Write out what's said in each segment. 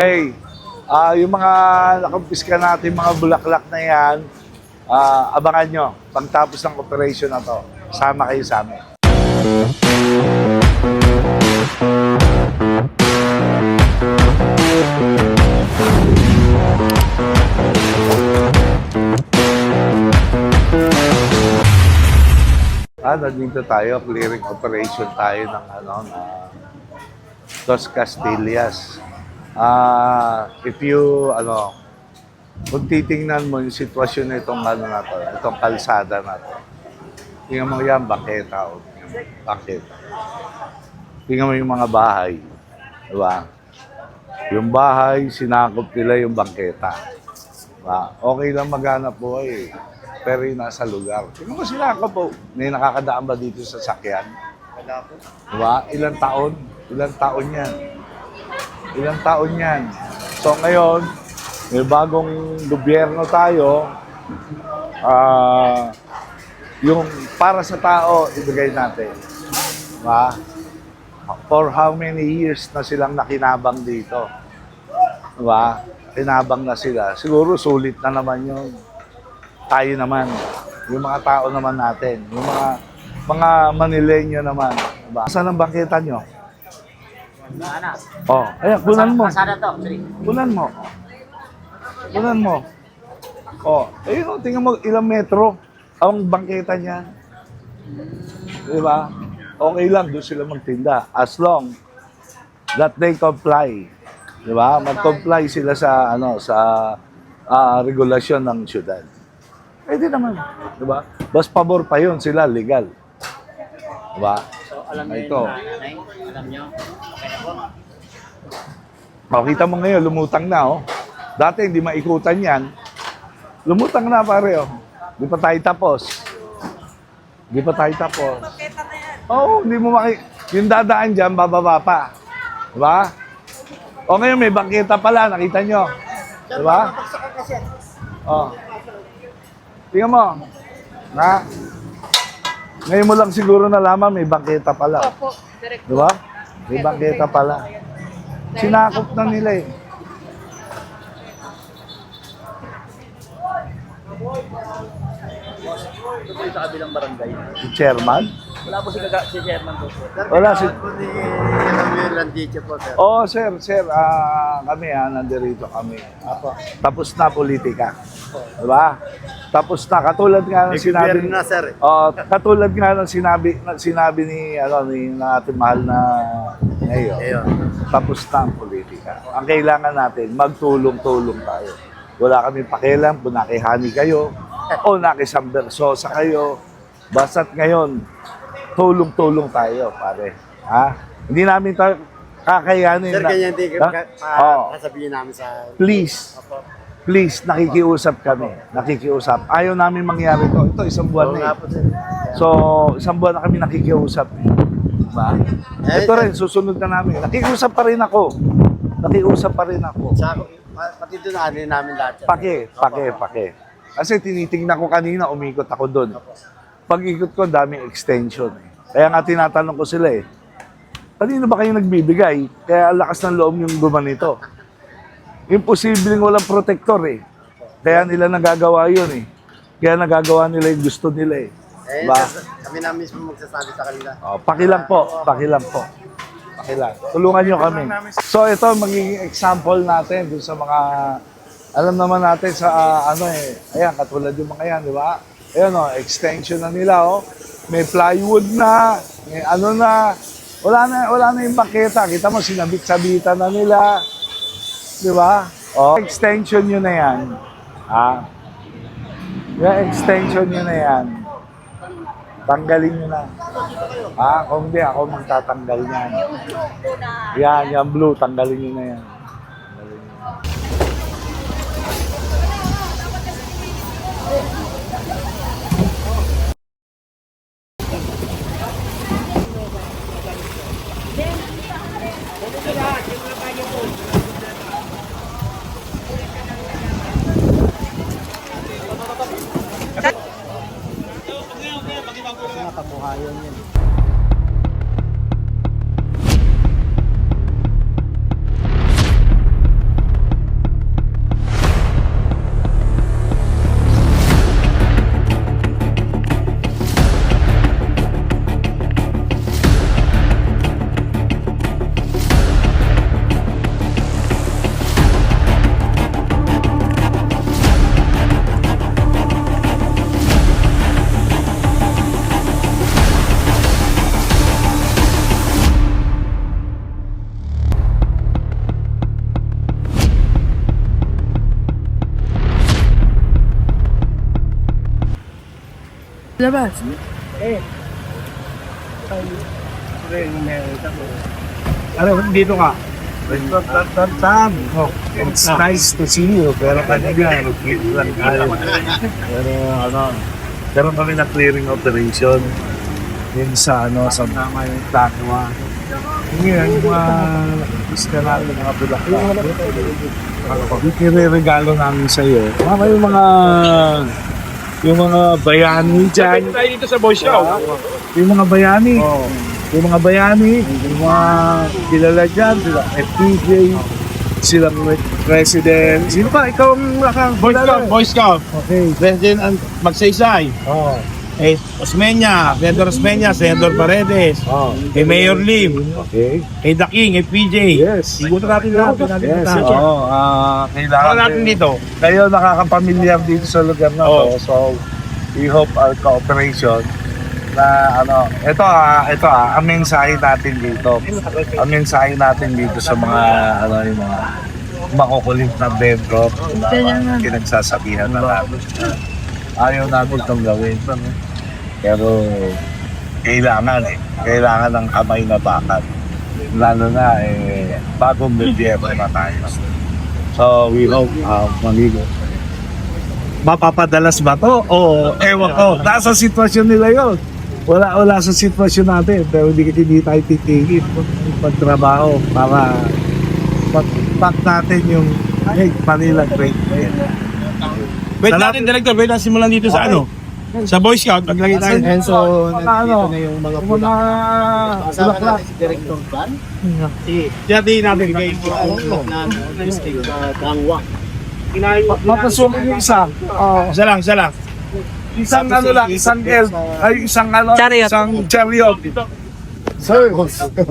Hey, ah yung mga nakumpiska natin mga bulaklak na yan, ah, abangan nyo. Pagtapos ng operation na to, sama kayo sa amin. Ah, nandito tayo, clearing operation tayo ng ano, na Dos Castillas. Ah, if you, ano, kung titingnan mo yung sitwasyon nitong ano na to, itong kalsada na to, tingnan mo yan, baketa o baketa. Tingnan mo yung mga bahay. Di ba? Yung bahay, sinakop nila yung bangketa. Diba? Okay lang maghanap buhay eh. Pero yung nasa lugar. Tingnan mo sinakop po. May nakakadaan ba dito sa sakyan? Wala po. Diba? Ilang taon? Ilang taon yan? Ilang taon yan? So ngayon, may bagong gobyerno tayo. Ah, yung para sa tao, ibigay natin. Diba? For how many years na silang nakinabang dito? Diba? Kinabang na sila. Siguro sulit na naman yun. Tayo naman. Yung mga tao naman natin. Yung mga mga Manileño naman. Diba? Saan ang bangketa nyo? Ana. Oh, ayan, kunan mo. Masada to. Sorry. Kunan mo. Kunan mo. Oh, ayun oh, tingnan mo ilang metro ang bangketa niya. Di ba? Okay lang doon sila magtinda as long that they comply. Di ba? Mag-comply sila sa ano sa ah, regulasyon ng syudad. Pwede naman, di ba? Bas pabor pa 'yun sila legal. Di ba? So, alam niyo Ito. yun, nanay? Alam niyo? Po. Oh, kita mo ngayon, lumutang na, oh. Dati hindi maikutan yan. Lumutang na, pare, oh. Di pa tayo tapos. Di pa tayo tapos. Oo, oh, hindi mo maki... Yung dadaan dyan, bababa pa. Di ba? O ngayon, may bangketa pala, nakita nyo. Di ba? Oh. Tingnan mo. Na? Ngayon mo lang siguro nalaman, may bangketa pala. Opo, direct Di ba? May bangketa pala. Sinakop na nila eh. Ito po yung sa kabilang barangay. Si chairman. Wala po si, Kaga, si Chairman po. Wala si... Ramil Landiche po, sir. Oo, sir, sir. ah, kami ha, nandirito kami. Apo. Tapos na politika. Diba? Tapos na. Katulad nga ng sinabi... Sinabi na, sir. Oh, katulad nga ng sinabi, ng sinabi ni, ano, ni ng ating mahal na ngayon. Ayun. Tapos na ang politika. Ang kailangan natin, magtulong-tulong tayo. Wala kami pakialam kung nakihani kayo o nakisambersosa kayo. Basta't ngayon, tulong-tulong tayo, pare. Ha? Hindi namin ta kakayanin Sir, ganyan din Ha? Oo. sasabihin namin sa... Please, Apo. Please, nakikiusap kami. Nakikiusap. Ayaw namin mangyari to. Ito, isang buwan na eh. So, isang buwan na kami nakikiusap. Diba? Eh, Ito rin, susunod na namin. Nakikiusap pa rin ako. Nakikiusap pa rin ako. Sa, pati doon ano namin lahat. Pake, pake, pake. Kasi tinitingnan ko kanina, umikot ako doon. Pag ikot ko, daming extension. Eh. Kaya nga tinatanong ko sila eh, kanino ba kayo nagbibigay? Kaya lakas ng loob yung gumanito. Imposibleng walang protector eh. Kaya nila nagagawa yun eh. Kaya nagagawa nila yung gusto nila eh. Eh, sir, kami na mismo magsasabi sa kanila. Oh, pakilang po, pakilang po. Pakilang. Tulungan nyo kami. So ito magiging example natin dun sa mga alam naman natin sa ah, ano eh, ayan katulad yung mga yan, di ba? Ayan oh, extension na nila oh. May plywood na, may ano na, wala na wala na yung baketa. Kita mo sinabit-sabitan na nila. Di ba? Oh, extension yun na yan. Ah. Yung extension yun na yan. Tanggalin nyo na. Ah, kung hindi, ako magtatanggal niyan. Yan, yung blue, tanggalin nyo na yan. Tanggalin nyo. 来又念 Labas. Ano, dito ka? Tan, oh, it's nice to see you. Pero kanina, nag-meet lang tayo. Pero ano, meron kami na clearing operation. Yun sa ano, sa tama yung Takwa. Ngayon, yung mga iska namin, mga bulaklak. Yung regalo namin sa iyo. Mama yung mga yung mga bayani dyan. tayo dito sa Boy Scout. Yung mga bayani. Yung mga bayani, yung mga kilala dyan, sila FPJ, sila president. Sino pa? Ikaw ang nakang Boy Scout, Boy Scout. Okay. President ang magsaysay. Oh. Eh, Osmeña, Senador Osmeña, Senador Paredes, Oh. eh, Mayor Lim, Okay. eh, The King, eh, PJ. Yes. Igutan natin lahat. natin Yes. puntahan. Oo. ah kailangan natin dito? Kayo nakakapamilyar dito sa lugar na to. Oo. So, we hope our cooperation na ano, ito ah, ito ah, ang mensahe natin dito. Ang mensahe natin dito sa mga ano yung mga makukulit na vendor na pinagsasabihan na natin. Ayaw natin itong gawin. Pero kailangan eh. Kailangan ng kamay na bakal. Lalo na eh, bagong gobyerno na tayo. So we hope uh, mamigo. Mapapadalas ba to? O ewan ko. Nasa sitwasyon nila yon. Wala wala sa sitwasyon natin. Pero hindi, hindi tayo titigil pagtrabaho para pag natin yung hey, Manila Great. Wait natin, Director. Wait natin simulan dito sa Okay. ano? Sa Boy Scout, maglagay tayo. And so, ano, yung mga yung mga Kasama bulaklak. natin si Director Van. Diyatiin natin kay Gangwa. Mapasumin yung isa. Oh, Isa lang, isa lang. isang ano lang, isang el, ay isang ano, isang chariot. Sir,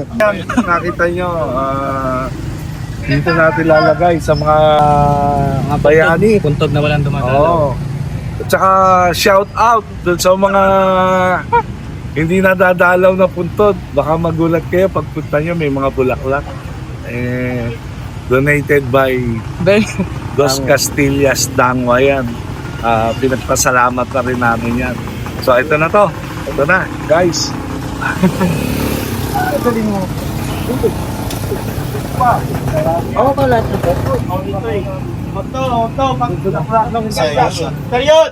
nakita nyo, ah, dito natin lalagay sa mga mga bayani. Puntod na walang dumadalo. Oo. At saka shout out dun sa mga hindi nadadalaw na puntod. Baka magulat kayo pagpunta nyo may mga bulaklak. Eh, donated by Dos Castillas Dangwa yan. Ah, pinagpasalamat na rin namin yan. So ito na to. Ito na, guys. Oo pala ito. Oto, oto, pag ng. Period!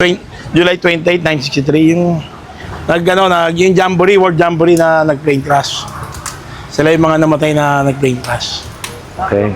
Twen- July 28, 1963, yung nag, ano, nag, yung Jamboree, World Jamboree na nag-plane crash. Sila yung mga namatay na nag-plane crash. Okay.